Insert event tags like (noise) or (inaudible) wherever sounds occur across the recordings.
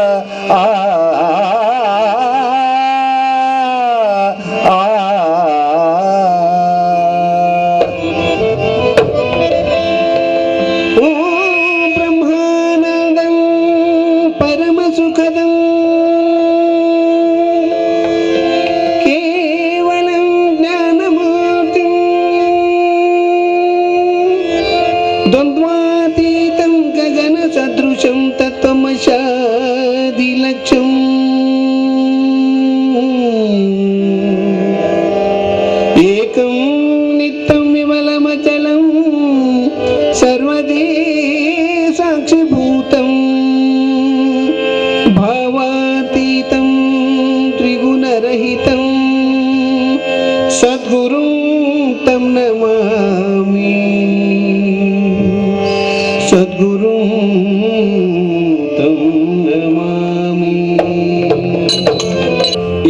ಆ ಸರ್ವದೇ ಸಾಕ್ಷಿಭೂತಂ ಭಾವಾತೀತಂ ತ್ರಿಗುಣರಹಿತಂ ಸದ್ಗುರುಂ तं ನಮಾಮಿ ಸದ್ಗುರುಂ तं ನಮಾಮಿ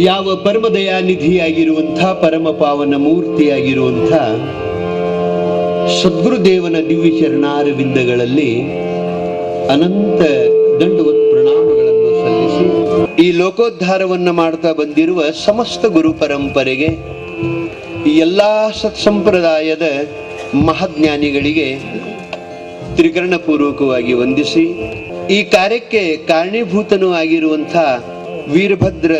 ಯಾವ ಪರಮದಯಾನಿಧಿಯಾಗಿರುವಂಥ ಪರಮ ಪಾವನ ಮೂರ್ತಿಯಾಗಿರುವಂಥ ಸದ್ಗುರುದೇವನ ದಿವ್ಯ ಚರಣಾರವಿಂದಗಳಲ್ಲಿ ಅನಂತ ದಂಡವತ್ ಪ್ರಣಾಮಗಳನ್ನು ಸಲ್ಲಿಸಿ ಈ ಲೋಕೋದ್ಧಾರವನ್ನ ಮಾಡ್ತಾ ಬಂದಿರುವ ಸಮಸ್ತ ಗುರು ಪರಂಪರೆಗೆ ಎಲ್ಲ ಸತ್ಸಂಪ್ರದಾಯದ ಮಹಾಜ್ಞಾನಿಗಳಿಗೆ ತ್ರಿಕರಣಪೂರ್ವಕವಾಗಿ ವಂದಿಸಿ ಈ ಕಾರ್ಯಕ್ಕೆ ಕಾರಣೀಭೂತನೂ ಆಗಿರುವಂಥ ವೀರಭದ್ರ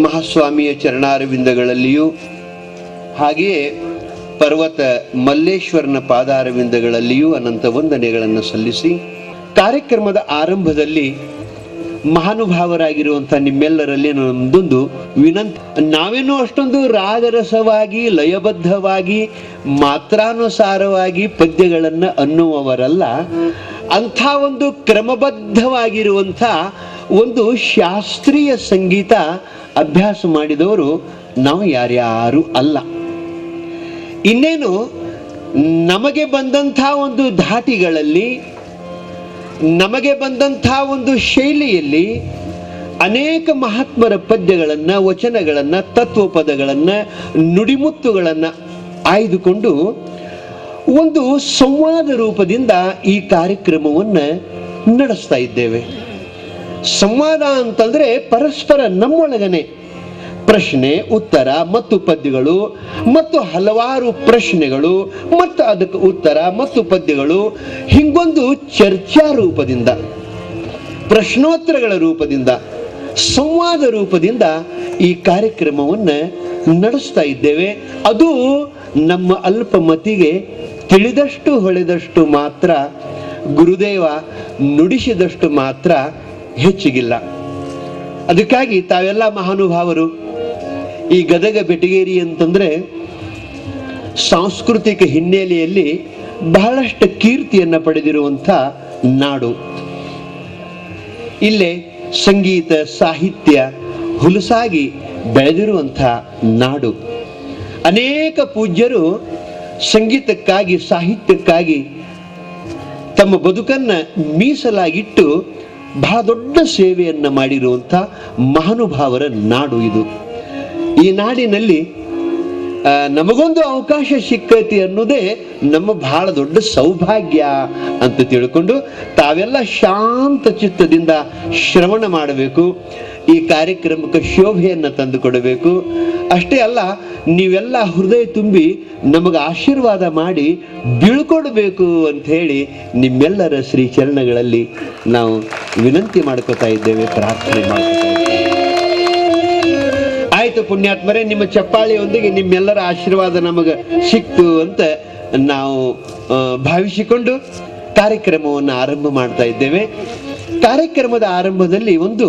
ಮಹಾಸ್ವಾಮಿಯ ಚರಣಾರವಿಂದಗಳಲ್ಲಿಯೂ ಹಾಗೆಯೇ ಪರ್ವತ ಮಲ್ಲೇಶ್ವರನ ಪಾದಾರವಿಂದಗಳಲ್ಲಿಯೂ ಅನಂತ ವಂದನೆಗಳನ್ನು ಸಲ್ಲಿಸಿ, ಕಾರ್ಯಕ್ರಮದ ಆರಂಭದಲ್ಲಿ ಮಹಾನುಭಾವರಾಗಿರುವಂಥ ನಿಮ್ಮೆಲ್ಲರಲ್ಲಿ ನಮ್ಮದೊಂದು ವಿನಂತ. ನಾವೇನೋ ಅಷ್ಟೊಂದು ರಾಗರಸವಾಗಿ ಲಯಬದ್ಧವಾಗಿ, ಮಾತ್ರಾನುಸಾರವಾಗಿ ಪದ್ಯಗಳನ್ನು ಅನ್ನುವವರಲ್ಲ. ಅಂಥ ಒಂದು ಕ್ರಮಬದ್ಧವಾಗಿರುವಂಥ ಒಂದು ಶಾಸ್ತ್ರೀಯ ಸಂಗೀತ ಅಭ್ಯಾಸ ಮಾಡಿದವರು ನಾವು ಯಾರ್ಯಾರು ಅಲ್ಲ. ಇನ್ನೇನು ನಮಗೆ ಬಂದಂಥ ಒಂದು ಧಾಟಿಗಳಲ್ಲಿ, ನಮಗೆ ಬಂದಂಥ ಒಂದು ಶೈಲಿಯಲ್ಲಿ ಅನೇಕ ಮಹಾತ್ಮರ ಪದ್ಯಗಳನ್ನು, ವಚನಗಳನ್ನು, ತತ್ವಪದಗಳನ್ನು, ನುಡಿಮುತ್ತುಗಳನ್ನು ಆಯ್ದುಕೊಂಡು ಒಂದು ಸಂವಾದ ರೂಪದಿಂದ ಈ ಕಾರ್ಯಕ್ರಮವನ್ನು ನಡೆಸ್ತಾ ಇದ್ದೇವೆ. ಸಂವಾದ ಅಂತಂದರೆ ಪರಸ್ಪರ ನಮ್ಮೊಳಗನೆ ಪ್ರಶ್ನೆ, ಉತ್ತರ ಮತ್ತು ಪದ್ಯಗಳು ಮತ್ತು ಹಲವಾರು ಪ್ರಶ್ನೆಗಳು ಮತ್ತು ಅದಕ್ಕೆ ಉತ್ತರ ಮತ್ತು ಪದ್ಯಗಳು ಹಿಂಗೊಂದು ಚರ್ಚಾ ರೂಪದಿಂದ, ಪ್ರಶ್ನೋತ್ತರಗಳ ರೂಪದಿಂದ, ಸಂವಾದ ರೂಪದಿಂದ ಈ ಕಾರ್ಯಕ್ರಮವನ್ನು ನಡೆಸ್ತಾ ಇದ್ದೇವೆ. ಅದು ನಮ್ಮ ಅಲ್ಪಮತಿಗೆ ತಿಳಿದಷ್ಟು ಹೊಳೆದಷ್ಟು ಮಾತ್ರ, ಗುರುದೇವ ನುಡಿಸಿದಷ್ಟು ಮಾತ್ರ ಹೆಚ್ಚಿಗಿಲ್ಲ. ಅದಕ್ಕಾಗಿ ತಾವೆಲ್ಲ ಮಹಾನುಭಾವರು ಈ ಗದಗ ಬೆಟಗೇರಿ ಅಂತಂದ್ರೆ ಸಾಂಸ್ಕೃತಿಕ ಹಿನ್ನೆಲೆಯಲ್ಲಿ ಬಹಳಷ್ಟು ಕೀರ್ತಿಯನ್ನ ಪಡೆದಿರುವಂಥ ನಾಡು. ಇಲ್ಲೇ ಸಂಗೀತ, ಸಾಹಿತ್ಯ ಹುಲಸಾಗಿ ಬೆಳೆದಿರುವಂಥ ನಾಡು. ಅನೇಕ ಪೂಜ್ಯರು ಸಂಗೀತಕ್ಕಾಗಿ, ಸಾಹಿತ್ಯಕ್ಕಾಗಿ ತಮ್ಮ ಬದುಕನ್ನ ಮೀಸಲಾಗಿಟ್ಟು ಬಹಳ ದೊಡ್ಡ ಸೇವೆಯನ್ನ ಮಾಡಿರುವಂಥ ಮಹಾನುಭಾವರ ನಾಡು ಇದು. ಈ ನಾಡಿನಲ್ಲಿ ನಮಗೊಂದು ಅವಕಾಶ ಸಿಕ್ಕತಿ ಅನ್ನೋದೇ ನಮ್ಮ ಬಹಳ ದೊಡ್ಡ ಸೌಭಾಗ್ಯ ಅಂತ ತಿಳ್ಕೊಂಡು ತಾವೆಲ್ಲ ಶಾಂತ ಚಿತ್ತದಿಂದ ಶ್ರವಣ ಮಾಡಬೇಕು, ಈ ಕಾರ್ಯಕ್ರಮಕ್ಕೆ ಶೋಭೆಯನ್ನು ತಂದುಕೊಡಬೇಕು. ಅಷ್ಟೇ ಅಲ್ಲ, ನೀವೆಲ್ಲ ಹೃದಯ ತುಂಬಿ ನಮಗೆ ಆಶೀರ್ವಾದ ಮಾಡಿ ಬೀಳ್ಕೊಡ್ಬೇಕು ಅಂತ ಹೇಳಿ ನಿಮ್ಮೆಲ್ಲರ ಶ್ರೀ ಚರಣಗಳಲ್ಲಿ ನಾವು ವಿನಂತಿ ಮಾಡ್ಕೋತಾ ಇದ್ದೇವೆ, ಪ್ರಾರ್ಥನೆ ಮಾಡ್ಕೋತಾ ಇದ್ದೇವೆ. ಆಯ್ತು ಪುಣ್ಯಾತ್ಮರೇ, ನಿಮ್ಮ ಚಪ್ಪಾಳಿಯೊಂದಿಗೆ ನಿಮ್ಮೆಲ್ಲರ ಆಶೀರ್ವಾದ ನಮಗೆ ಸಿಕ್ತು ಅಂತ ನಾವು ಭಾವಿಸಿಕೊಂಡು ಕಾರ್ಯಕ್ರಮವನ್ನು ಆರಂಭ ಮಾಡ್ತಾ ಇದ್ದೇವೆ. ಕಾರ್ಯಕ್ರಮದ ಆರಂಭದಲ್ಲಿ ಒಂದು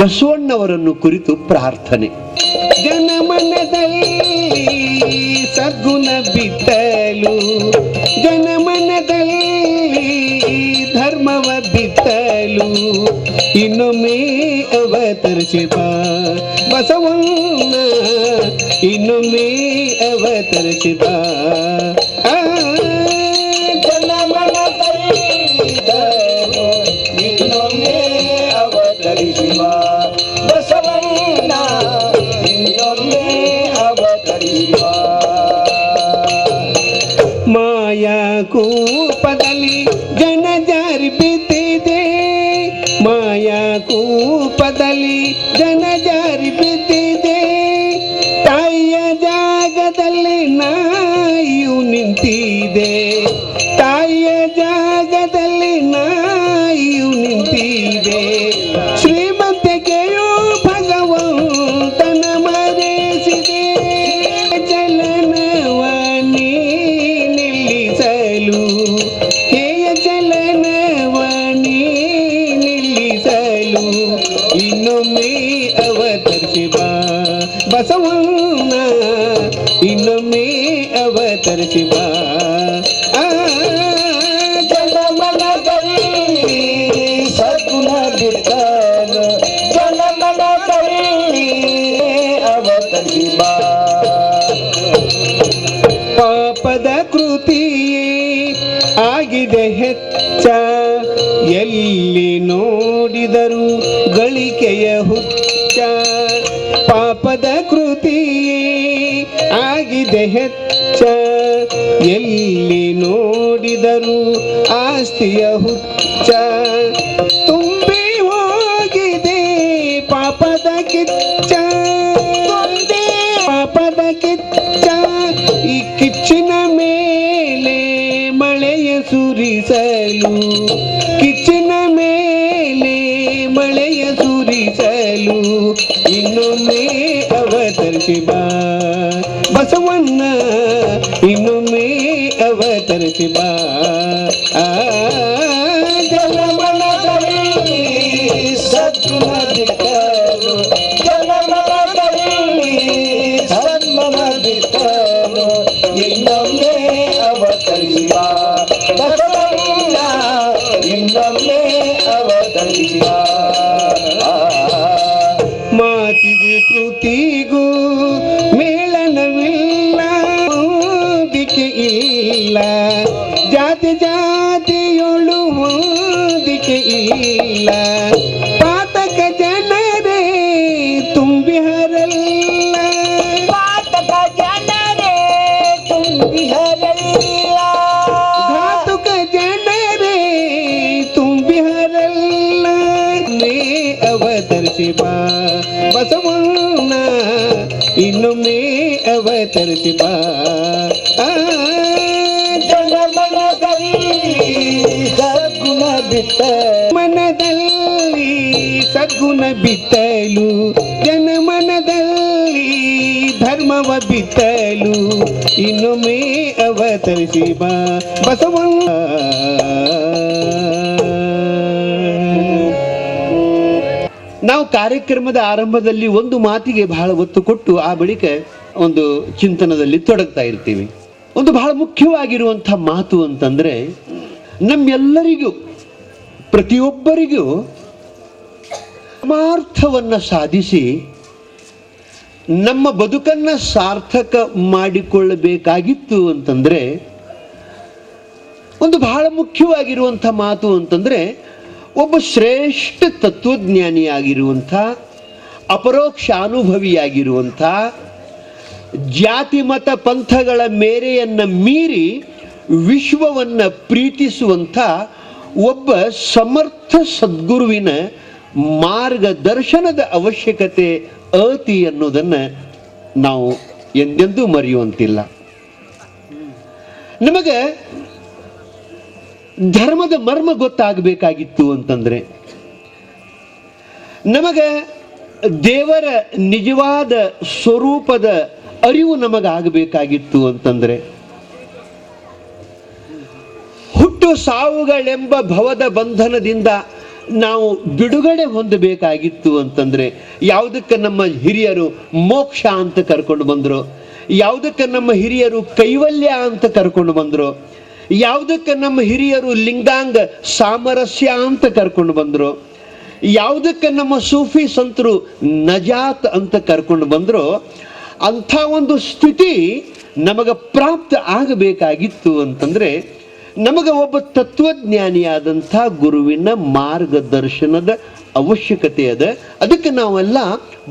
ಬಸವಣ್ಣವರನ್ನು ಕುರಿತು ಪ್ರಾರ್ಥನೆ. ಜನಮನದಲ್ಲಿ ಸದ್ಗುಣ ಬಿತ್ತಲು ಜನಮನದಲ್ಲಿ ಧರ್ಮವ ಬಿತ್ತಲು, ಇನ್ನೊಮ್ಮೆ ಅವತರಿಸಿದ ಬಸವಣ್ಣ ಇನ್ನೊಮ್ಮೆ ಅವತರಿಸಿದ ಪಾಪದ ಕೃತಿ ಆಗಿದೆ ಹೆಚ್ಚ. ಎಲ್ಲಿ ನೋಡಿದರು ಆಸ್ತಿಯ ಹುಚ್ಚ. ಬಿತ್ತಲು, ಜನಮನದಲ್ಲಿ ಧರ್ಮವ ಬಿತ್ತಲು, ಇನ್ನೊಮ್ಮೆ ಅವತರಿಸಿ ಬಾ, ಬಸವಣ್ಣ. ನಾವು ಕಾರ್ಯಕ್ರಮದ ಆರಂಭದಲ್ಲಿ ಒಂದು ಮಾತಿಗೆ ಬಹಳ ಒತ್ತು ಕೊಟ್ಟು ಆ ಬಳಿಕ ಒಂದು ಚಿಂತನದಲ್ಲಿ ತೊಡಗ್ತಾ ಇರ್ತೀವಿ. ಒಂದು ಬಹಳ ಮುಖ್ಯವಾಗಿರುವಂಥ ಮಾತು ಅಂತಂದ್ರೆ, ನಮ್ಮೆಲ್ಲರಿಗೂ, ಪ್ರತಿಯೊಬ್ಬರಿಗೂ ಪರಮಾರ್ಥವನ್ನು ಸಾಧಿಸಿ ನಮ್ಮ ಬದುಕನ್ನ ಸಾರ್ಥಕ ಮಾಡಿಕೊಳ್ಳಬೇಕಾಗಿತ್ತು ಅಂತಂದ್ರೆ, ಒಂದು ಬಹಳ ಮುಖ್ಯವಾಗಿರುವಂಥ ಮಾತು ಅಂತಂದ್ರೆ, ಒಬ್ಬ ಶ್ರೇಷ್ಠ ತತ್ವಜ್ಞಾನಿಯಾಗಿರುವಂಥ, ಅಪರೋಕ್ಷ ಅನುಭವಿಯಾಗಿರುವಂಥ ಜಾತಿ ಮತ ಪಂಥಗಳ ಮೇರೆಯನ್ನ ಮೀರಿ ವಿಶ್ವವನ್ನ ಪ್ರೀತಿಸುವಂಥ ಒಬ್ಬ ಸಮರ್ಥ ಸದ್ಗುರುವಿನ ಮಾರ್ಗದರ್ಶನದ ಅವಶ್ಯಕತೆ ಅತಿ ಅನ್ನೋದನ್ನು ನಾವು ಎಂದೆಂದೂ ಮರೆಯುವಂತಿಲ್ಲ. ನಮಗೆ ಧರ್ಮದ ಮರ್ಮ ಗೊತ್ತಾಗಬೇಕಾಗಿತ್ತು ಅಂತಂದ್ರೆ, ನಮಗೆ ದೇವರ ನಿಜವಾದ ಸ್ವರೂಪದ ಅರಿವು ನಮಗಾಗಬೇಕಾಗಿತ್ತು ಅಂತಂದ್ರೆ, ಹುಟ್ಟು ಸಾವುಗಳೆಂಬ ಭವದ ಬಂಧನದಿಂದ ನಾವು ಬಿಡುಗಡೆ ಹೊಂದಬೇಕಾಗಿತ್ತು ಅಂತಂದ್ರೆ ಯಾವುದಕ್ಕೆ ನಮ್ಮ ಹಿರಿಯರು ಮೋಕ್ಷ ಅಂತ ಕರ್ಕೊಂಡು ಬಂದರು? ಯಾವುದಕ್ಕೆ ನಮ್ಮ ಹಿರಿಯರು ಕೈವಲ್ಯ ಅಂತ ಕರ್ಕೊಂಡು ಬಂದರು? ಯಾವುದಕ್ಕೆ ನಮ್ಮ ಹಿರಿಯರು ಲಿಂಗಾಂಗ ಸಾಮರಸ್ಯ ಅಂತ ಕರ್ಕೊಂಡು ಬಂದರು? ಯಾವುದಕ್ಕೆ ನಮ್ಮ ಸೂಫಿ ಸಂತರು ನಜಾತ್ ಅಂತ ಕರ್ಕೊಂಡು ಬಂದರು? ಅಂಥ ಒಂದು ಸ್ಥಿತಿ ನಮಗೆ ಪ್ರಾಪ್ತ ಆಗಬೇಕಾಗಿತ್ತು ಅಂತಂದ್ರೆ ನಮಗೆ ಒಬ್ಬ ತತ್ವಜ್ಞಾನಿಯಾದಂಥ ಗುರುವಿನ ಮಾರ್ಗದರ್ಶನದ ಅವಶ್ಯಕತೆ ಅದ. ಅದಕ್ಕೆ ನಾವೆಲ್ಲ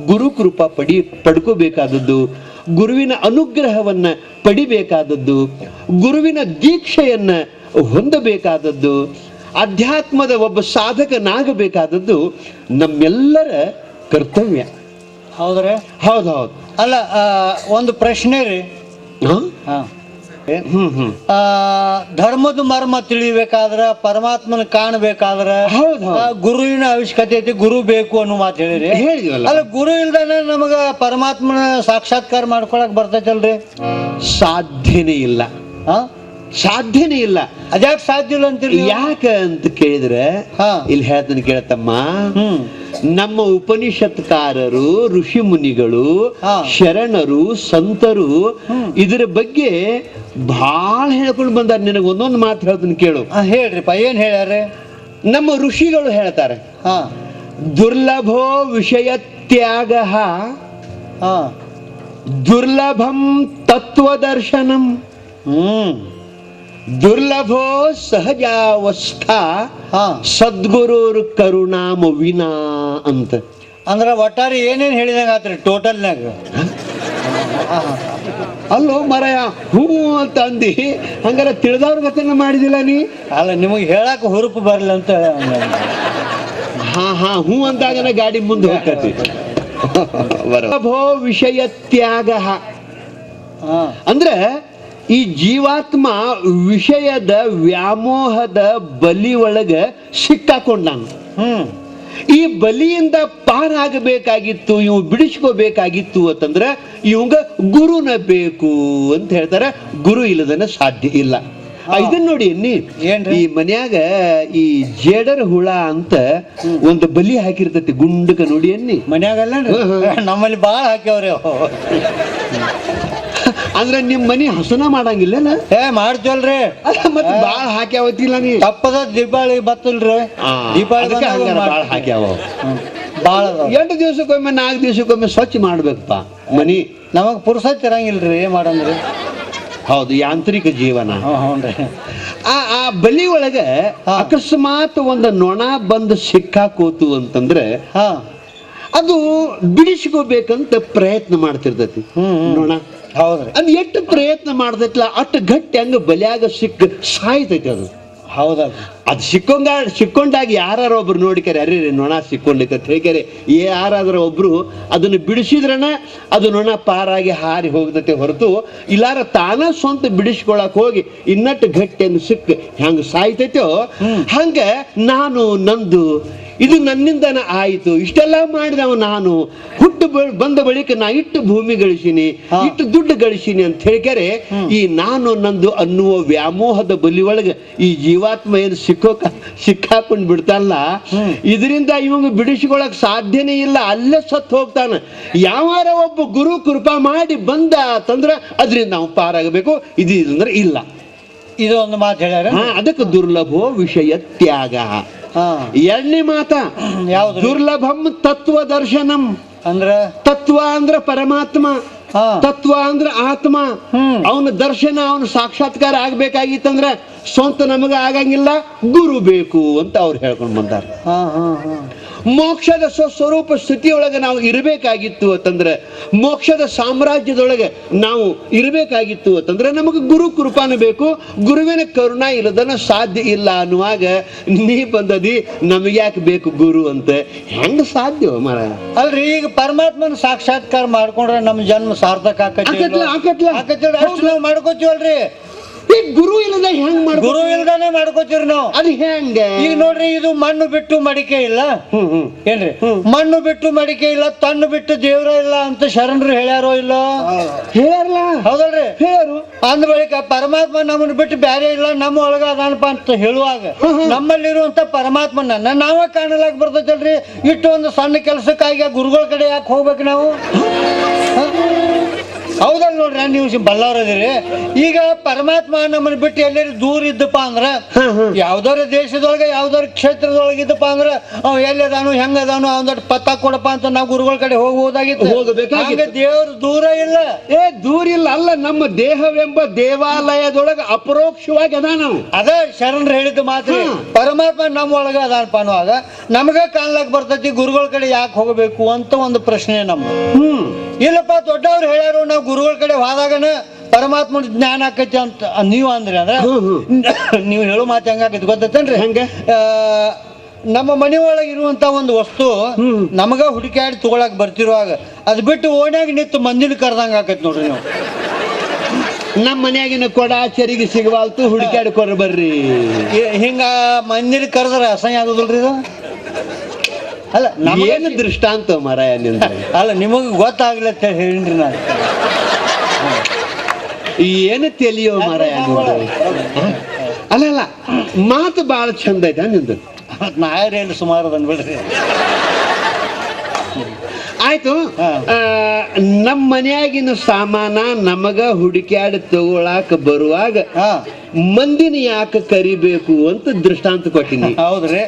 ಗುರು ಕೃಪಾ ಪಡಿ ಪಡ್ಕೋಬೇಕಾದದ್ದು ಗುರುವಿನ ಅನುಗ್ರಹವನ್ನು ಪಡಿಬೇಕಾದದ್ದು ಗುರುವಿನ ದೀಕ್ಷೆಯನ್ನ ಹೊಂದಬೇಕಾದದ್ದು ಅಧ್ಯಾತ್ಮದ ಒಬ್ಬ ಸಾಧಕನಾಗಬೇಕಾದದ್ದು ನಮ್ಮೆಲ್ಲರ ಕರ್ತವ್ಯ. ಹೌದ್ರ? ಹೌದು ಹೌದು. ಅಲ್ಲ ಒಂದು ಪ್ರಶ್ನೆ ರೀ. ಹಾ? ಆ, ಧರ್ಮದ ಮರ್ಮ ತಿಳಿಬೇಕಾದ್ರ ಪರಮಾತ್ಮನ ಕಾಣಬೇಕಾದ್ರ ಆ, ಗುರುವಿನ ಅವಶ್ಯಕತೆ ಐತಿ ಗುರು ಬೇಕು ಅನ್ನೋ ಮಾತು ಹೇಳಿರಿ. ಅಲ್ಲ ಗುರು ಇಲ್ದಾನೆ ನಮಗ ಪರಮಾತ್ಮನ ಸಾಕ್ಷಾತ್ಕಾರ ಮಾಡ್ಕೊಳಕ್ ಬರ್ತೈತಲ್ರಿ? ಸಾಧ್ಯನೇ ಇಲ್ಲ. ಹಾ ಸಾಧ್ಯನೇ ಇಲ್ಲ. ಅದ್ಯಾಕೆ ಸಾಧ್ಯ ಇಲ್ಲ ಅಂತೀರಿ ಯಾಕೆ ಅಂತ ಕೇಳಿದ್ರೆ. ಇಲ್ಲಿ ಹೇಳ್ತೀನಿ ಕೇಳತ್ತಮ್ಮ. ನಮ್ಮ ಉಪನಿಷತ್ಕಾರರು ಋಷಿ ಮುನಿಗಳು. ಶರಣರು ಸಂತರು ಇದರ ಬಗ್ಗೆ ಬಹಳ ಹೇಳ್ಕೊಂಡು ಬಂದಾರ. ನಿನಗೆ ಒಂದೊಂದು ಮಾತು ಹೇಳ್ತೀನಿ ಕೇಳು. ಹೇಳ್ರಿಪ್ಪ. ಏನ್ ಹೇಳ್ಯಾರ ನಮ್ಮ ಋಷಿಗಳು ಹೇಳ್ತಾರೆ. ದುರ್ಲಭೋ ವಿಷಯ ತ್ಯಾಗ. ದುರ್ಲಭಂ ತತ್ವದರ್ಶನಂ. ಹ್ಮ್. ದುರ್ಲಭೋ ಸಹಜಾವಸ್ಥಾ ಸದ್ಗುರುರ್ ಕರುಣಾಮ ವಿನಾ ಅಂತ. ಅಂದ್ರೆ ಒಟ್ಟಾರೆ ಏನೇನು ಹೇಳಿದಂಗ ಆತ್ರಿ ಟೋಟಲ್ನಾಗ ಅಲ್ಲೋ ಮರಯ ಹೂ ಅಂತ ಅಂದಿ. ಹಂಗಾರ ತಿಳಿದವ್ರ ಗತನ ಮಾಡಿದಿಲ್ಲ ನೀ? ಅಲ್ಲ ನಿಮಗೆ ಹೇಳಕ್ ಹುರುಪು ಬರಲ್ಲ ಅಂತ ಹಾ ಹಾ ಹೂ ಅಂದಾಗನ ಗಾಡಿ ಮುಂದೆ ಹೋಗ್ತೈತಿ. (laughs) ಬರೋ ವಿಷಯ ತ್ಯಾಗ. ಅಂದ್ರೆ ಈ ಜೀವಾತ್ಮ ವಿಷಯದ ವ್ಯಾಮೋಹದ ಬಲಿ ಒಳಗ ಸಿಕ್ಕಾಕೊಂಡ ನಾನು. ಹ್ಮ್. ಈ ಬಲಿಯಿಂದ ಪಾರಾಗಬೇಕಾಗಿತ್ತು ಇವು ಬಿಡಿಸ್ಕೋಬೇಕಾಗಿತ್ತು ಅಂತಂದ್ರೆ ಇವಂಗ ಗುರುನ ಬೇಕು ಅಂತ ಹೇಳ್ತಾರೆ. ಗುರು ಇಲ್ಲದನ ಸಾಧ್ಯ ಇಲ್ಲ. ಇದನ್ನ ನೋಡಿ ನೀ? ಈ ಮನ್ಯಾಗ ಈ ಜೇಡರ ಹುಳ ಅಂತ ಒಂದು ಬಲಿ ಹಾಕಿರ್ತೈತಿ ಗುಂಡಕ ನೋಡಿ ಅನ್ನಿ ಮನ್ಯಾಗಲ್ಲ ನಮ್ಮಲ್ಲಿ ಬಾಳ ಹಾಕ್ಯಾವ್ರಿ. (laughs) ಅಂದ್ರೆ ನಿಮ್ ಮನಿ ಹಸನ ಮಾಡಂಗಿಲ್ಲ ಏ ಮಾಡ್ತಲ್ರಿ ಮತ್ ಮತ್ತೆ ಬಾಳ ಹಾಕ್ಯಾವತಿಲ್ಲ ನೀ. ತಪ್ಪದ ದೀಪಾವಳಿ ಬತ್ತಲ್ರಿ. ದೀಪಾವಳಿ ಬಾಳ. ಹಾಕ್ಯಾವ. ಬಾಳ ಎಂಟು ದಿವಸಕ್ಕೊಮ್ಮೆ ನಾಲ್ಕು ದಿವ್ಸಕ್ಕೊಮ್ಮೆ ಸ್ವಚ್ಛ ಮಾಡ್ಬೇಕಪ್ಪ ಮನಿ. ನಮಗ್ ಪುರ್ಸತ್ ಇರಂಗಿಲ್ರಿ ಏನ್ ಮಾಡಂದ್ರಿ? ಹೌದು ಯಾಂತ್ರಿಕ ಜೀವನ. ಆ ಆ ಬಲಿ ಒಳಗೆ ಅಕಸ್ಮಾತ್ ಒಂದು ನೊಣ ಬಂದು ಸಿಕ್ಕಾಕೋತು ಅಂತಂದ್ರೆ ಅದು ಬಿಡಿಸ್ಕೋಬೇಕಂತ ಪ್ರಯತ್ನ ಮಾಡ್ತಿರ್ತೈತಿ. ನೊಣ. ಹೌದ್ರಿ. ಅದು ಎಷ್ಟು ಪ್ರಯತ್ನ ಮಾಡ್ತೈತಲ್ಲ ಅಷ್ಟು ಗಟ್ಟಿ ಹಂಗ ಬಲಿಯಾಗ ಸಿಕ್ಕ ಸಾಯ್ತೈತಿ ಅದು. ಹೌದಲ್ರಿ. ಅದು ಸಿಕ್ಕೊಂಗ ಸಿಕ್ಕೊಂಡಾಗ ಯಾರು ಒಬ್ರು ನೋಡಿಕರೆ ಅರೆ ರೀ ನೊಣ ಸಿಕ್ಕೊಂಡಿಕ ಏ ಯಾರಾದ್ರೂ ಒಬ್ರು ಅದನ್ನು ಬಿಡಿಸಿದ್ರನ ಅದು ನೊಣ ಪಾರಾಗಿ ಹಾರಿ ಹೋಗ್ತೈತೆ ಹೊರತು ಇಲ್ಲಾರ ತಾನ ಸ್ವಂತ ಬಿಡಿಸ್ಕೊಳಕ್ ಹೋಗಿ ಇನ್ನಟ್ಟು ಗಟ್ಟಿ ಸಿಕ್ಕ ಹೆಂಗ ಸಾಯ್ತೈತೋ ಹಂಗ ನಾನು ನಂದು ಇದು ನನ್ನಿಂದನ ಆಯಿತು ಇಷ್ಟೆಲ್ಲ ಮಾಡಿದವ ನಾನು ಹುಟ್ಟು ಬಂದ ಬಳಿಕ ನಾ ಇಟ್ಟು ಭೂಮಿ ಗಳಿಸಿನಿ. ಇಟ್ಟು ದುಡ್ಡು ಗಳಿಸಿನಿ ಅಂತ ಹೇಳಿಕರೆ ಈ ನಾನು ನಂದು ಅನ್ನುವ ವ್ಯಾಮೋಹದ ಬಲಿ ಒಳಗೆ ಈ ಜೀವಾತ್ಮ ಏನು ಸಿಕ್ಕೋಕ ಸಿಕ್ಕಾಕೊಂಡು ಬಿಡ್ತಾನಲ್ಲ? ಇದರಿಂದ ಇವಂಗ ಬಿಡಿಸಿಕೊಳ್ಳಕ್ ಸಾಧ್ಯನೇ ಇಲ್ಲ. ಅಲ್ಲೇ ಸತ್ತು ಹೋಗ್ತಾನ. ಯಾವಾರ ಒಬ್ಬ ಗುರು ಕೃಪಾ ಮಾಡಿ ಬಂದ ತಂದ್ರ ಅದರಿಂದ ನಾವು ಪಾರಾಗಬೇಕು. ಇದು ಅಂದ್ರೆ ಇಲ್ಲ. ಇದು ಒಂದು ಮಾತು ಹೇಳ್ಯಾರ? ಅದಕ್ಕೆ ದುರ್ಲಭೋ ವಿಷಯ ತ್ಯಾಗ. ಎರಡನೇ ಮಾತ. ಯಾವ್ದು? ದುರ್ಲಭಂ ತತ್ವ ದರ್ಶನಂ. ಅಂದ್ರ? ತತ್ವ ಅಂದ್ರ ಪರಮಾತ್ಮ. ತತ್ವ ಅಂದ್ರೆ ಆತ್ಮ. ಅವನ ದರ್ಶನ ಅವನ ಸಾಕ್ಷಾತ್ಕಾರ ಆಗ್ಬೇಕಾಗಿತ್ತಂದ್ರ ಸ್ವಂತ ನಮಗ ಆಗಂಗಿಲ್ಲ ಗುರು ಬೇಕು ಅಂತ ಅವ್ರು ಹೇಳ್ಕೊಂಡು ಬಂದಾರ. ಮೋಕ್ಷದ ಸ್ವಸ್ವರೂಪ ಸ್ಥಿತಿಯೊಳಗೆ ನಾವು ಇರಬೇಕಾಗಿತ್ತು ಅಂತಂದ್ರೆ ಮೋಕ್ಷದ ಸಾಮ್ರಾಜ್ಯದೊಳಗೆ ನಾವು ಇರಬೇಕಾಗಿತ್ತು ಅಂತಂದ್ರೆ ನಮಗೆ ಗುರು ಕೃಪಾನ ಬೇಕು ಗುರುವಿನ ಕರುಣಾ ಇಲ್ಲದನ ಸಾಧ್ಯ ಇಲ್ಲ ಅನ್ನುವಾಗ ನೀ ಬಂದದಿ ನಮಗೆ ಯಾಕೆ ಬೇಕು ಗುರು ಅಂತ. ಹೆಂಗ ಸಾಧ್ಯ ಮರ? ಅಲ್ರಿ ಈಗ ಪರಮಾತ್ಮನ ಸಾಕ್ಷಾತ್ಕಾರ ಮಾಡ್ಕೊಂಡ್ರೆ ನಮ್ಮ ಜನ್ಮ ಸಾರ್ಥಕ ಆಕತ್ತಿ ಆಕತ್ಲ, ಮಾಡ್ಕೋತೀವಲ್ರಿ. ಈ ಗುರು ಇಲ್ಲದ ಹೆಂಗ್ ಮಾಡ ಗುರು ಇಲ್ದಾನೆ ಮಾಡ್ಕೋತೀರಿ ನಾವು. ಅದು ಹೆಂಗ? ಈಗ ನೋಡ್ರಿ ಇದು ಮಣ್ಣು ಬಿಟ್ಟು ಮಡಿಕೆ ಇಲ್ಲ. ಏನ್ರಿ? ಮಣ್ಣು ಬಿಟ್ಟು ಮಡಿಕೆ ಇಲ್ಲ ತಣ್ಣು ಬಿಟ್ಟು ದೇವ್ರ ಇಲ್ಲ ಅಂತ ಶರಣರು ಹೇಳ್ಯಾರೋ ಇಲ್ಲ? ಹೇಳಲ್ಲ ಹೌದಲ್ರಿ? ಹೇಳರು ಅಂದ ಬಳಿಕ ಪರಮಾತ್ಮ ನಮ್ಮನ್ನ ಬಿಟ್ಟು ಬ್ಯಾರೆ ಇಲ್ಲ ನಮ್ಮ ಒಳಗ ಅದಾನಪ್ಪ ಅಂತ ಹೇಳುವಾಗ ನಮ್ಮಲ್ಲಿರುವಂತ ಪರಮಾತ್ಮನನ್ನ ನಾವ ಕಾಣಲಾಕ್ ಬರ್ತೈತಲ್ರಿ? ಇಟ್ಟು ಒಂದು ಸಣ್ಣ ಕೆಲಸಕ್ಕಾಗಿ ಆ ಗುರುಗಳ ಕಡೆ ಯಾಕೆ ಹೋಗ್ಬೇಕು ನಾವು? ಹ? ಹೌದಲ್ಲ ನೋಡ್ರಿ ನೀವು ಬಲ್ಲವರದಿರಿ ಈಗ ಪರಮಾತ್ಮ ನಮ್ಮನ್ನ ಬಿಟ್ಟು ಎಲ್ಲರೂ ದೂರ ಇದ್ದಪ್ಪ ಅಂದ್ರ ಯಾವ್ದಾರ ದೇಶದೊಳಗೆ ಯಾವ್ದಾರ ಕ್ಷೇತ್ರದೊಳಗೆ ಇದ್ದಪ್ಪ ಅಂದ್ರ ಅವ್ ಹೆಂಗ್ ಹೆಂಗದಾನು ಅವನ ಪತ್ತ ಕೊಡಪ್ಪ ಅಂತ ನಾವು ಗುರುಗಳ ಕಡೆ ಹೋಗ್ಬೋದಾಗಿತ್ತು ಹೋಗಬೇಕಾಗಿತ್ತು. ಹಂಗ ದೇವ್ರು ದೂರ ಇಲ್ಲ. ಏ ದೂರ ಇಲ್ಲ ಅಲ್ಲ ನಮ್ಮ ದೇಹವೆಂಬ ದೇವಾಲಯದೊಳಗೆ ಅಪರೋಕ್ಷವಾಗಿ ಅದ ನಾವು ಅದ ಶರಣರು ಹೇಳಿದ ಮಾತ್ರ ಪರಮಾತ್ಮ ನಮ್ಮ ಒಳಗ ಅದಾನಪ್ಪ ಅನ್ನುವಾಗ ನಮಗ ಕಾಣ್ಲಕ್ ಬರ್ತೈತಿ ಗುರುಗಳ ಕಡೆ ಯಾಕೆ ಹೋಗಬೇಕು ಅಂತ ಒಂದು ಪ್ರಶ್ನೆ ನಮ್ಮ ಹ್ಮ್. ಇಲ್ಲಪ್ಪ ದೊಡ್ಡವ್ರು ಹೇಳ್ಯಾರು ನಾವು ಗುರುಗಳ ಕಡೆ ಹೋದಾಗನ ಪರಮಾತ್ಮನ ಜ್ಞಾನ ಆಕೈತಿ ಅಂತ ನೀವು ಅಂದ್ರಿ ಅಂದ್ರೆ (coughs) ನೀವು ಹೇಳೋ ಮಾತು ಹೆಂಗಾಕೈತಿ ಗೊತ್ತೈತೇನ್ರಿ? ಹೆಂಗ? ನಮ್ಮ ಮನೆ ಒಳಗೆ ಇರುವಂತ ಒಂದು ವಸ್ತು. ನಮಗ ಹುಡುಕಾಡಿ ತಗೊಳಕ್ ಬರ್ತಿರುವಾಗ ಅದ್ ಬಿಟ್ಟು ಓಣ್ಯಾಗ ನಿಂತು ಮಂದಿನ ಕರ್ದಂಗ ಆಕೈತಿ ನೋಡ್ರಿ ನೀವು. (coughs) ನಮ್ಮ ಮನ್ಯಾಗಿನ ಕೊಡ ಚರಿಗೆ ಸಿಗವಾಲ್ತು ಹುಡುಕಾಡಿ ಕೊರ ಬರ್ರಿ. ಹಿಂಗ ಮಂದಿನ ಕರೆದ್ರೆ ಅಸಹ್ಯ ಆಗೋದಿಲ್ರಿ ಇದು? ಅಲ್ಲ ಏನು ದೃಷ್ಟಾಂತ ಮಾರಾಯ ನಿಂದ? ಅಲ್ಲ ನಿಮಗೆ ಗೊತ್ತಾಗ್ಲತ್ತ ಅಂತ ಹೇಳಿನ್ರಿ ನಾನು. ಏನು ತಿಳಿಯೋ ಮಾರಾಯ ನಿಂದು? ಅಲ್ಲ ಅಲ್ಲ ಮಾತು ಭಾಳ ಚಂದ ಐತ ನಿಂದು. ನಾಯರೇನು ಸುಮಾರು ಬಂದ್ಬಿಡ್ರಿ ಆಯ್ತು ಹಾ. ಆ, ನಮ್ಮ ಮನ್ಯಾಗಿನ ಸಾಮಾನ ನಮಗ ಹುಡುಕ್ಯಾಡಿ ತಗೊಳಾಕ ಬರುವಾಗ ಮಂದಿನ ಯಾಕೆ ಕರಿಬೇಕು ಅಂತ ದೃಷ್ಟಾಂತ ಕೊಟ್ಟಿನಿ. ಹೌದ್ರಿ.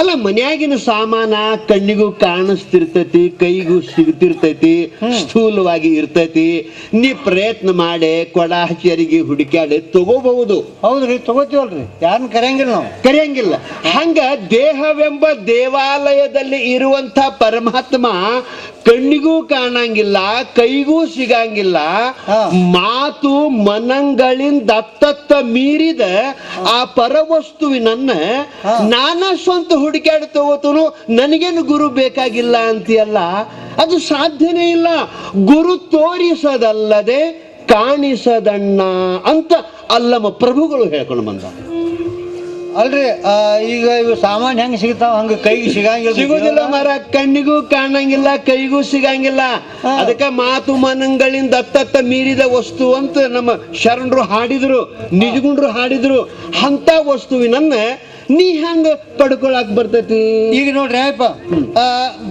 ಅಲ್ಲ ಮನ್ಯಾಗಿನ ಸಾಮಾನ ಕಣ್ಣಿಗೂ ಕಾಣಿಸ್ತಿರ್ತೈತಿ ಕೈಗೂ ಸಿಗ್ತಿರ್ತೈತಿ ಸ್ಥೂಲವಾಗಿ ಇರ್ತೈತಿ. ನೀ ಪ್ರಯತ್ನ ಮಾಡಿ ಕೊಡ ಹಚ್ಚರಿಗೆ ಹುಡುಕಾಡಿ ತಗೋಬಹುದು ಹೌದ್ರಿ ತಗೋತೀವಲ್ರಿ. ಯಾರನ್ನ ಕರೆಯಂಗಿಲ್ಲ ನಾವು. ಕರೆಯಂಗಿಲ್ಲ. ಹಂಗ ದೇಹವೆಂಬ ದೇವಾಲಯದಲ್ಲಿ ಇರುವಂತ ಪರಮಾತ್ಮ ಕಣ್ಣಿಗೂ ಕಾಣಂಗಿಲ್ಲ ಕೈಗೂ ಸಿಗಂಗಿಲ್ಲ. ಮಾತು ಮನಂಗಳಿಂದ ಅತ್ತತ್ತ ಮೀರಿದ ಆ ಪರವಸ್ತುವಿನನ್ನ. ನಾನ ಸ್ವಂತ ಹುಡುಕಾಡಿ ತಗೋತನು ನನಗೇನು ಗುರು ಬೇಕಾಗಿಲ್ಲ ಅಂತೀಯಲ್ಲ? ಅದು ಸಾಧ್ಯನೇ ಇಲ್ಲ. ಗುರು ತೋರಿಸದಲ್ಲದೆ ಕಾಣಿಸದಣ್ಣ ಅಂತ ಅಲ್ಲಮ್ಮ ಪ್ರಭುಗಳು ಹೇಳ್ಕೊಂಡು ಬಂದ ಅಲ್ರಿ ಈಗ ಇವು ಸಾಮಾನ್ಯ ಹೆಂಗ್ ಸಿಗ್ತಾವ? ಹಂಗ ಕೈಗೆ ಸಿಗಂಗಿಲ್ಲ ಸಿಗುದಿಲ್ಲ ಮರ ಕಣ್ಣಿಗೂ ಕಾಣಂಗಿಲ್ಲ ಕೈಗೂ ಸಿಗಂಗಿಲ್ಲ. ಅದಕ್ಕೆ ಅದಕ್ಕ ಮಾತು ಮನಂಗಳಿಂದ ಅತ್ತತ್ತ ಮೀರಿದ ವಸ್ತು ಅಂತ ನಮ್ಮ ಶರಣರು ಹಾಡಿದ್ರು ನಿಜಗುಂಡ್ರು ಹಾಡಿದ್ರು. ಅಂತ ವಸ್ತುವಿನನ್ನ ನೀ ಹೆಂಗ ಪಡ್ಕೊಳಕ್ ಬರ್ತೈತಿ? ಈಗ ನೋಡ್ರಿ ಆಯ್ಪ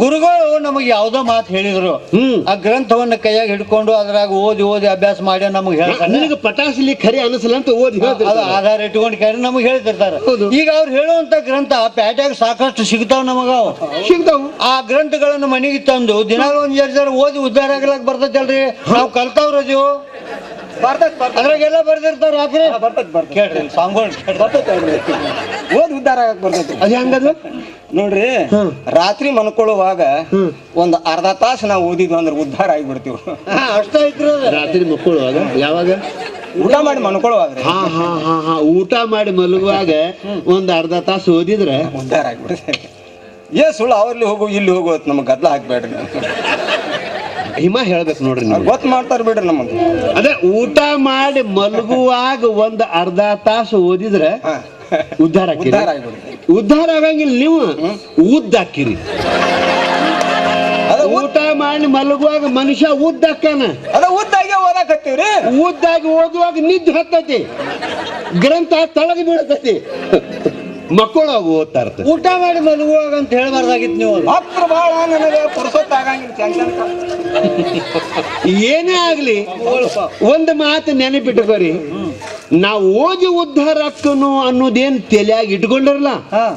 ಗುರುಗಳು ನಮಗೆ ಯಾವ್ದೋ ಮಾತು ಹೇಳಿದ್ರು. ಆ ಗ್ರಂಥವನ್ನ ಕೈಯಾಗ ಹಿಡ್ಕೊಂಡು ಅದ್ರಾಗ ಓದಿ ಓದಿ ಅಭ್ಯಾಸ ಮಾಡಿ ನಮಗೆ ಹೇಳ್ತಾರೆ ಪಟಾಸಿಲಿ ಪಟಾಸಲಿ ಖರಿ ಅನಿಸಲ್ಲ ಅಂತ ಓದಿ ಅದು. ಆಧಾರ ಇಟ್ಕೊಂಡು ಕರೆ ನಮಗೆ ಹೇಳ್ತಿರ್ತಾರೆ. ಈಗ ಅವ್ರು ಹೇಳುವಂತ ಗ್ರಂಥ ಪ್ಯಾಟ್ಯಾಗ ಸಾಕಷ್ಟು ಸಿಗ್ತಾವ ನಮಗ. ಸಿಗ್ತಾವು. ಆ ಗ್ರಂಥಗಳನ್ನು ಮನೆಗೆ ತಂದು ದಿನಾಲು ಒಂದ್ ಎರಡು ಜನ ಓದಿ ಉದ್ಧಾರ ಆಗ್ಲಕ್ ಬರ್ತೈತಲ್ರಿ? ನಾವು ಕಲ್ತಾವ್ರ ಅದೀವು ಅದ್ರಾಗೆಲ್ಲ ಬರ್ದಿರ್ತಾರ ಬರ್ತ ಕೇಳ್ರಿ ಸಾಂಗ್ಗಳು ಓದ್ ಉದ್ದಾರ ಆಗಕ್ ಬರ್ತೈತಿ ಅದು ಹೆಂಗದು? ನೋಡ್ರಿ ರಾತ್ರಿ ಮಲ್ಕೊಳ್ಳುವಾಗ. ಒಂದ್ ಅರ್ಧ ತಾಸು ನಾವು ಓದಿದ್ವಿ ಅಂದ್ರೆ ಉದ್ಧಾರ ಆಗಿಬಿಡ್ತೀವಿ. ಹಾ ಅಷ್ಟ ಐತ್ರಿ ರಾತ್ರಿ ಮಕ್ಕಳುವಾಗ ಯಾವಾಗ? ಊಟ ಮಾಡಿ ಮಲ್ಕೊಳ್ಳುವಾಗ ಹಾ ಹಾ ಹಾ ಹಾ. ಊಟ ಮಾಡಿ ಮಲಗುವಾಗ ಒಂದ್ ಅರ್ಧ ತಾಸು ಓದಿದ್ರೆ? ಉದ್ಧಾರ ಆಗಿಬಿಡ್ತೈತಿ ಏ ಸುಳ್ಳು ಅವ್ರಲ್ಲಿ ಹೋಗು ಇಲ್ಲಿ ಹೋಗು ಅಂತ ನಮಗೆ ಗದ್ಲ ಹಾಕ್ಬೇಡ್ರಿ. ಹಿಮ ಹೇಳ್ಬೇಕು ನೋಡ್ರಿ ನೀವು ಗೊತ್ತು ಮಾಡ್ತಾರ ಬಿಡ್ರಿ ನಮ್ಮದು ಅದೇ ಊಟ ಮಾಡಿ ಮಲಗುವಾಗ ಒಂದು ಅರ್ಧ ತಾಸು ಓದಿದ್ರೆ. ಉದ್ಧಾರ ಉದ್ಧಾರ ಆಗಂಗಿಲ್ಲ ನೀವು. ಉದ್ದ ಹಾಕಿರಿ ಅದ ಊಟ ಮಾಡಿ ಮಲಗುವಾಗ ಮನುಷ್ಯ ಉದ್ದ ಹಾಕಾನ ಅದ ಉದ್ದಾಗೆ ಓದಾಕತ್ತೀವ್ರಿ ಉದ್ದಾಗಿ ಓದುವಾಗ ನಿದ್ದೆ ಹತ್ತತಿ. ಗ್ರಂಥ ತಳಗ ಬೀಳ್ತೈತಿ ಮಕ್ಕಳು ಅವು ಓದ್ತಾ ಇರ್ತದೆ ಊಟ ಮಾಡಿ ಮಲಗುವಾಗ ಅಂತ ಹೇಳ್ಬಾರ್ದಾಗಿತ್ತು ನೀವು. ಭಕ್ತರು ಭಾಳ ನನಗೆ ಪುರುಸೊತ್ತ ಆಗಂಗಿಲ್ಲ ಚಂದ ಏನೇ ಆಗ್ಲಿ ಒಂದು ಮಾತು ನೆನಪಿಟ್ಕೋರಿ ನಾವು ಓದಿ ಉದ್ಧಾರ ಅಕ್ಕನು ಅನ್ನೋದೇನ್ ತಲೆಯಾಗಿ ಇಟ್ಕೊಂಡಿರಲ್ಲ.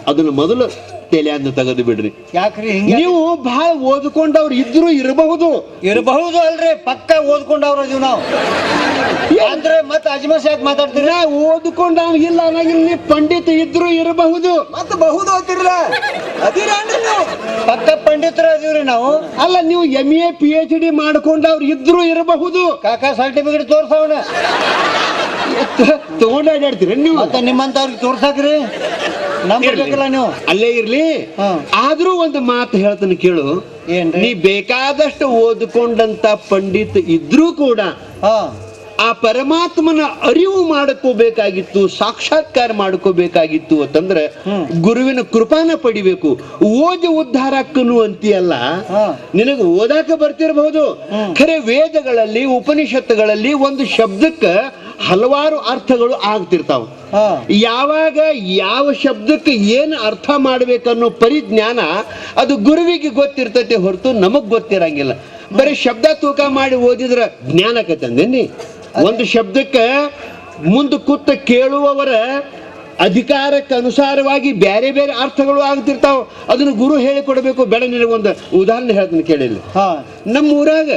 ಅದನ್ನ ಮೊದಲು ತಲೆಯಿಂದ ತೆಗೆದು ಬಿಡ್ರಿ. ಯಾಕ್ರಿ ಹಿಂಗೆ? ನೀವು ಬಹಳ ಓದ್ಕೊಂಡವ್ರು ಇದ್ರು ಇರಬಹುದು. ಇರಬಹುದು ಅಲ್ರಿ ಪಕ್ಕ ಓದ್ಕೊಂಡವ್ರ ಇದೀವಿ ನಾವು. ಅಂದ್ರೆ ಮತ್ತೆ ಅಜ್ಮಸ್ ಯಾಕೆ ಮಾತಾಡ್ತೀರಿ? ನಾ ಓದ್ಕೊಂಡ ಇಲ್ಲ ಅನ್ನಂಗಿಲ್ಲ ಪಂಡಿತ ಇದ್ರು ಇರಬಹುದು. ಮತ್ತೆ ಬಹುದು ಓದ್ತಿರ್ಲ ಅದಿರ ಪಕ್ಕ ಪಂಡಿತರ ಅದೀವ್ರಿ ನಾವು. ಅಲ್ಲ ನೀವು M A P H D ಮಾಡ್ಕೊಂಡವ್ರು ಇದ್ರು ಇರಬಹುದು. ಕಾಕ ಸರ್ಟಿಫಿಕೇಟ್ ತೋರ್ಸವನ. ತಗೊಂಡ್ ಅಡ್ಯಾಡ್ತೀರಿ ನೀವು? ಮತ್ತೆ ನಿಮ್ಮಂತವ್ರಿಗೆ ತೋರ್ಸಾಕ್ರಿ. ನಮ್ಗೆ ನೀವು. ಅಲ್ಲೇ ಇರ್ಲಿ. ಆದ್ರೂ ಒಂದು ಮಾತು ಹೇಳ್ತಾನೆ ಕೇಳು. ನೀ ಬೇಕಾದಷ್ಟು ಓದ್ಕೊಂಡಂತ ಪಂಡಿತ್ ಇದ್ರೂ ಕೂಡ ಆ ಪರಮಾತ್ಮನ ಅರಿವು ಮಾಡ್ಕೋಬೇಕಾಗಿತ್ತು ಸಾಕ್ಷಾತ್ಕಾರ ಮಾಡ್ಕೋಬೇಕಾಗಿತ್ತು ಅಂತಂದ್ರೆ ಗುರುವಿನ ಕೃಪಾನ ಪಡಿಬೇಕು. ಓದಿ ಉದ್ಧಾರಕ್ಕನು ಅಂತೀಯಲ್ಲ. ನಿನಗೆ ಓದಾಕ ಬರ್ತಿರಬಹುದು. ಖರೆ ವೇದಗಳಲ್ಲಿ ಉಪನಿಷತ್ತುಗಳಲ್ಲಿ ಒಂದು ಶಬ್ದಕ್ಕ ಹಲವಾರು ಅರ್ಥಗಳು ಆಗ್ತಿರ್ತಾವ. ಯಾವಾಗ ಯಾವ ಶಬ್ದಕ್ಕೆ ಏನು ಅರ್ಥ ಮಾಡ್ಬೇಕನ್ನೋ ಪರಿಜ್ಞಾನ ಅದು ಗುರುವಿಗೆ ಗೊತ್ತಿರ್ತೈತೆ ಹೊರತು ನಮಗ್ ಗೊತ್ತಿರಂಗಿಲ್ಲ. ಬರೀ ಶಬ್ದ ತೂಕ ಮಾಡಿ ಓದಿದ್ರ ಜ್ಞಾನ ತಂದೇನಿ ಒಂದು ಶಬ್ದಕ್ಕೆ ಮುಂದೆ ಕೂತ ಕೇಳುವವರ ಅಧಿಕಾರಕ್ಕೆ ಅನುಸಾರವಾಗಿ ಬೇರೆ ಬೇರೆ ಅರ್ಥಗಳು ಆಗ್ತಿರ್ತಾವ. ಅದನ್ನು ಗುರು ಹೇಳಿಕೊಡ್ಬೇಕು. ಬೇಡ ಒಂದು ಉದಾಹರಣೆ ಹೇಳ್ತೀನಿ ಕೇಳಿಲ್ಲ ಹಾ. ನಮ್ಮ ಊರಾಗ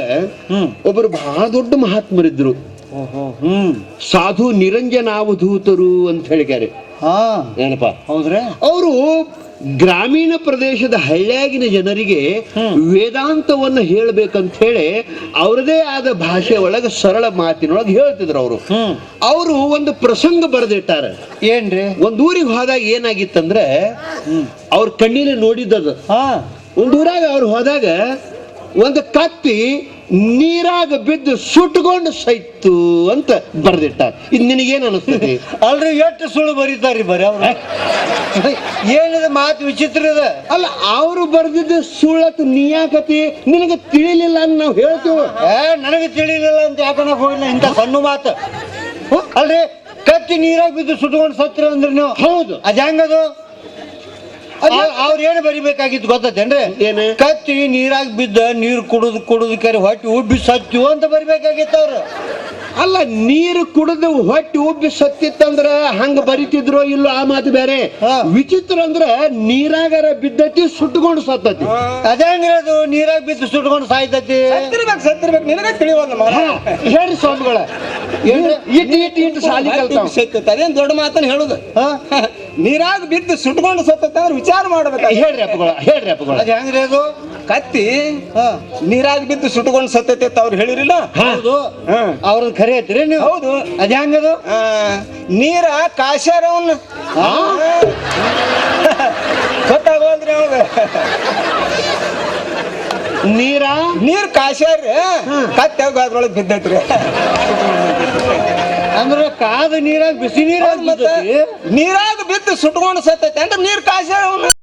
ಒಬ್ಬರು ಬಹಳ ದೊಡ್ಡ ಮಹಾತ್ಮರಿದ್ರು. ಹ್ಮ್. ಸಾಧು ನಿರಂಜನಾವಧೂತರು ಅಂತ ಹೇಳಿದ್ದಾರೆ. ಹಾ. ಏನಪ್ಪ? ಹೌದ್ರಿ? ಅವರು ಗ್ರಾಮೀಣ ಪ್ರದೇಶದ ಹಳ್ಳಿಯಾಗಿನ ಜನರಿಗೆ ವೇದಾಂತವನ್ನು ಹೇಳಬೇಕಂತ ಹೇಳಿ ಅವರದೇ ಆದ ಭಾಷೆ ಒಳಗೆ ಸರಳ ಮಾತಿನೊಳಗೆ ಹೇಳ್ತಿದ್ರು ಅವರು. ಅವರು ಒಂದು ಪ್ರಸಂಗ ಬರೆದಿಟ್ಟಾರ. ಏನ್ರಿ? ಒಂದ್ ಊರಿಗೆ ಹೋದಾಗ ಏನಾಗಿತ್ತಂದ್ರೆ ಅವ್ರ ಕಣ್ಣಿನ ನೋಡಿದ್ದದು. ಹಾ. ಒಂದ್ ಊರಾಗ ಅವ್ರು ಹೋದಾಗ ಒಂದು ಕತ್ತಿ ನೀರಾಗ ಬಿದ್ದು ಸುಟ್ಕೊಂಡು ಸೈತು ಅಂತ ಬರ್ದಿಟ್ಟಾರ. ಇದು ನಿನಗೇನು ಅನಿಸ್ತದೆ? (laughs) ಅಲ್ರಿ ಎಷ್ಟು ಸುಳ್ಳು ಬರೀತಾರ್ರಿ ಬರೀ ಅವ್ರ. (laughs) ಏನಿದೆ ಮಾತು ವಿಚಿತ್ರ ಇದೆ? ಅಲ್ಲ ಅವರು ಬರೆದಿದ್ದ ಸುಳ್ಳತ್ ನೀ ಯಾಕತಿ ನಿನಗೆ ತಿಳಿಲಿಲ್ಲ ಅಂತ ನಾವು ಹೇಳ್ತೇವೆ? ಏ ನನಗೆ ತಿಳಿಲಿಲ್ಲ ಅಂತ ಯಾಕನ ಹೋಗಿಲ್ಲ ಇಂಥ ಸಣ್ಣ ಮಾತು? ಅಲ್ರಿ ಕತ್ತಿ ನೀರಾಗ ಬಿದ್ದು ಸುಟ್ಕೊಂಡು ಸತ್ತಿರ ಅಂದ್ರೆ ನೀವು? ಹೌದು. ಅದು ಹೆಂಗದು? ಅವ್ರು ಏನು ಬರಿಬೇಕಾಗಿತ್ತು ಗೊತ್ತೇನ್ರಿ ಏನು? ಕತ್ತಿ ನೀರಾಗ ಬಿದ್ದ ನೀರು ಕುಡಿದು ಕುಡಿದು ಕರೆ ಹೊಟ್ಟಿ ಉಬ್ಬಿ ಸತ್ಯು ಅಂತ ಬರಿಬೇಕಾಗಿತ್ತು ಅವ್ರು. ಅಲ್ಲ ನೀರು ಕುಡಿದು ಹೊಟ್ಟಿ ಉಬ್ಬಿ ಸತ್ತಿತ್ತಂದ್ರ ಹಂಗ ಬರಿತಿದ್ರು ಇಲ್ಲ ಆ ಮಾತು ಬೇರೆ. ಹಾ. ವಿಚಿತ್ರ ಅಂದ್ರ ನೀರಾಗರ ಬಿದ್ದತಿ ಸುಟ್ಕೊಂಡು ಸತ್ತತಿ ಅದೇ ಅದು? ನೀರಾಗ ಬಿದ್ದು ಸುಟ್ಕೊಂಡು ಸಾಯ್ತತಿ? ಸತ್ತಿರ್ಬೇಕು ಸತ್ತಿರ್ಬೇಕು. ನಿನಗ ತಿಳಿವಲ್ಲ ಮಾರ ಹಾ, ಹೇಳ್ರಿ ಸ್ವಾಮಿಗಳ? ಇಟ್ಟು ಇಟ್ಟು ಇಟ್ಟು ಸಾಲಿ ಕಲ್ತ ಅದೇನ್ ದೊಡ್ಡ ಮಾತನ್ನ ಹೇಳುದು? ಹಾ? ನೀರಾಗ ಬಿದ್ದು ಸುಟ್ಕೊಂಡು ಸತ್ತಂದ್ರೆ ವಿಚಾರ ಮಾಡ್ಬೇಕು? ಹೇಳ್ರಿ ಅಪ್ಪಗಳ ಹೇಳ್ರಿ ಅಪ್ಪಗಳ. ಅದ್ ಹೆಂಗ್ರಿ ಅದು? ಕತ್ತಿ ಹಾ. ನೀರಾಗ ಬಿದ್ದು ಸುಟ್ಕೊಂಡು ಸತ್ತೈತೆ ಅಂತ ಅವ್ರು ಹೇಳಿರಿಲ್ಲ? ಹೌದು. ಹಾ. ಅವ್ರದ್ದು ಖರೆ ಐತ್ರಿ ನೀವು? ಹೌದು. ಅದು ಹೆಂಗದು ಅದು? ನೀರ ಕಾಶ್ಯಾರವನ್ನ ಗೊತ್ತಾಗೋದ್ರಿ ಅವಾಗ ನೀರ? ನೀರ್ ಕಾಶ್ಯಾರ ಕತ್ತಿ ಅದ್ರೊಳಗೆ ಬಿದ್ದೈತ್ರಿ. ಅಂದ್ರೆ ಕಾದ ನೀರಾಗ ಬಿಸಿ ನೀರಾಗ ಮತ್ತೆ ಬಿದ್ದತಿ ನೀರಾಗ ಬಿದ್ದು ಸುಟ್ಕೊಂಡು ಸತ್ತೈತೆ ಅಂದ್ರೆ ನೀರ್ ಕಾಶ್ಯಾರ ಅವನ್ನ